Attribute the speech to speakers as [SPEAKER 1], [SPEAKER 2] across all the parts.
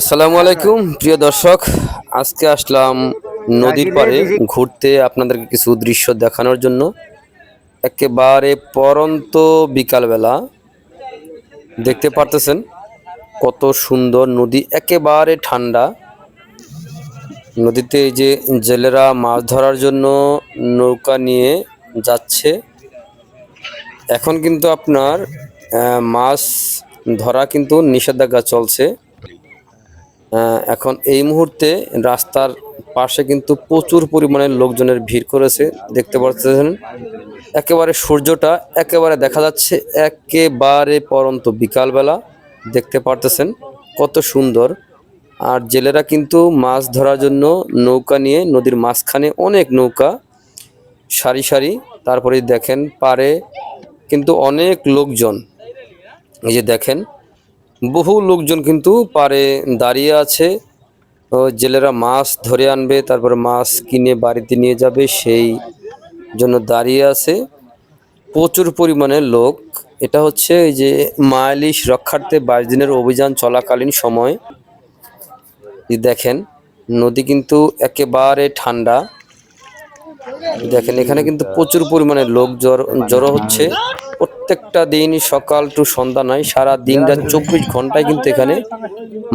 [SPEAKER 1] আসসালামু আলাইকুম প্রিয় দর্শক। আজকে আসলাম নদীর পাড়ে ঘুরতে আপনাদেরকে কিছু দৃশ্য দেখানোর জন্য। একেবারে পরন্ত বিকালবেলা। দেখতে পারতেছেন কত সুন্দর নদী একেবারে ঠান্ডা। নদীতে এই যে জেলেরা মাছ ধরার জন্য নৌকা নিয়ে যাচ্ছে। এখন কিন্তু আপনার মাছ ধরা কিন্তু নিষেধাজ্ঞা চলছে। এখন এই মুহূর্তে রাস্তার পাশে কিন্তু প্রচুর পরিমাণে লোকজনের ভিড় করেছে, দেখতে পাচ্ছেন। একেবারে সূর্যটা একেবারে দেখা যাচ্ছে একেবারে পরন্ত বিকালবেলা, দেখতে পারতেছেন কত সুন্দর। আর জেলেরা কিন্তু মাছ ধরার জন্য নৌকা নিয়ে, নদীর মাঝখানে অনেক নৌকা সারি সারি তারপরে দেখেন পারে কিন্তু অনেক লোকজন। এই যে দেখেন বহু লোকজন কিন্তু পারে দাঁড়িয়ে আছে। জেলেরা মাছ ধরে আনবে, তারপরে মাছ কিনে বাড়িতে নিয়ে যাবে, সেই জন্য দাঁড়িয়ে আছে। প্রচুর পরিমাণে লোক। এটা হচ্ছে এই যে মায়ালিশ রক্ষার্থে বাইশ দিনের অভিযান চলাকালীন সময়। দেখেন, নদী কিন্তু একেবারে ঠান্ডা। দেখেন, এখানে কিন্তু প্রচুর পরিমাণে লোক জড়ো জড়ো হচ্ছে। প্রত্যেকটা দিন সকাল টু সন্ধ্যা নয়, সারা দিন রাত চব্বিশ ঘন্টায় কিন্তু এখানে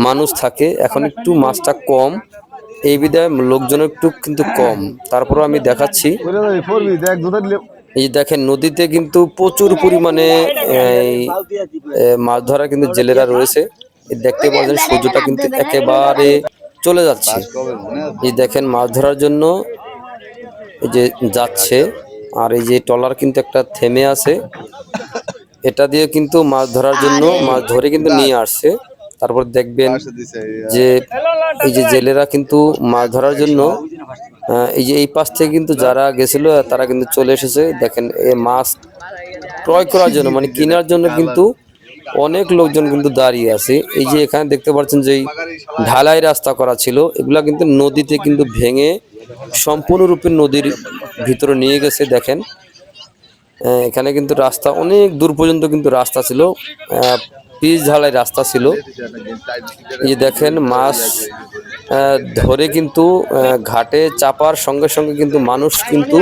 [SPEAKER 1] মানুষ থাকে। এখন একটু মাছটা কম, এই বিধায় লোকজন একটু কিন্তু কম। তারপরও আমি দেখাচ্ছি। এই দেখেন, নদীতে কিন্তু প্রচুর পরিমাণে মাছ ধরা কিন্তু জেলেরা রয়েছে। দেখতে পাচ্ছেন সূর্যটা কিন্তু একেবারে চলে যাচ্ছে। এই দেখেন, মাছ ধরার জন্য এই যে যাচ্ছে। আর এই যে ট্রলার কিন্তু একটা থেমে আছে। এটা দিয়ে কিন্তু মাছ ধরার জন্য মাছ ধরে কিন্তু নিয়ে আসছে। তারপর দেখবেন যে এই যে জেলেরা কিন্তু মাছ ধরার জন্য এই যে এই পাশ থেকে কিন্তু যারা গেছিল তারা কিন্তু চলে এসেছে। দেখেন এই মাছ ক্রয় করার জন্য মানে কেনার জন্য কিন্তু অনেক লোকজন কিন্তু দাঁড়িয়ে আছে। এই যে এখানে দেখতে পাচ্ছেন যে ঢালাই রাস্তা করা ছিল এগুলা কিন্তু নদীতে কিন্তু ভেঙে সম্পূর্ণরূপে নদীর ভিতরে নিয়ে গেছে দেখেন। এখানে কিন্তু রাস্তা অনেক দূর পর্যন্ত কিন্তু রাস্তা ছিল। পিচ ঢালাই রাস্তা ছিল। এই দেখেন মাছ ধরে কিন্তু ঘাটে চাপার সঙ্গে সঙ্গে কিন্তু মানুষ কিন্তু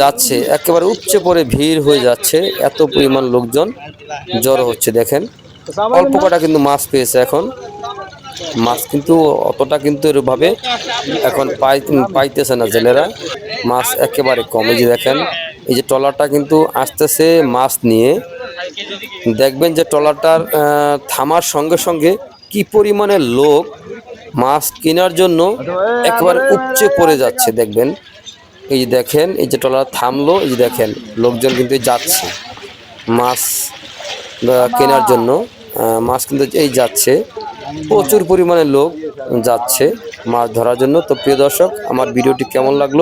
[SPEAKER 1] যাচ্ছে। একেবারে উপচে পড়ে ভিড় হয়ে যাচ্ছে। এত পরিমাণ লোকজন জড়ো হচ্ছে, দেখেন। অল্প কটা কিন্তু মাছ পেয়েছে এখন। মাছ কিন্তু অতটা কিন্তু এরভাবে এখন পাই, পাইতেছে না জেলেরা মাছ একেবারে কম। এই যে দেখেন, এই যে ট্রলারটা কিন্তু আসতেছে মাছ নিয়ে। দেখবেন যে ট্রলারটার থামার সঙ্গে সঙ্গে কি পরিমাণে লোক মাছ কেনার জন্য একেবারে উপচে পড়ে যাচ্ছে, দেখবেন। এই যে দেখেন, এই যে ট্রলার থামলো, এই যে দেখেন, লোকজন কিন্তু যাচ্ছে মাছ কেনার জন্য মাছ কিন্তু এই যাচ্ছে। প্রচুর পরিমাণে লোক যাচ্ছে মাছ ধরার জন্য। তো প্রিয় দর্শক, আমার ভিডিওটি কেমন লাগল?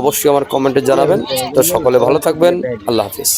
[SPEAKER 1] অবশ্যই আমার কমেন্টে জানাবেন। তো সকলে ভালো থাকবেন। আল্লাহ হাফিজ।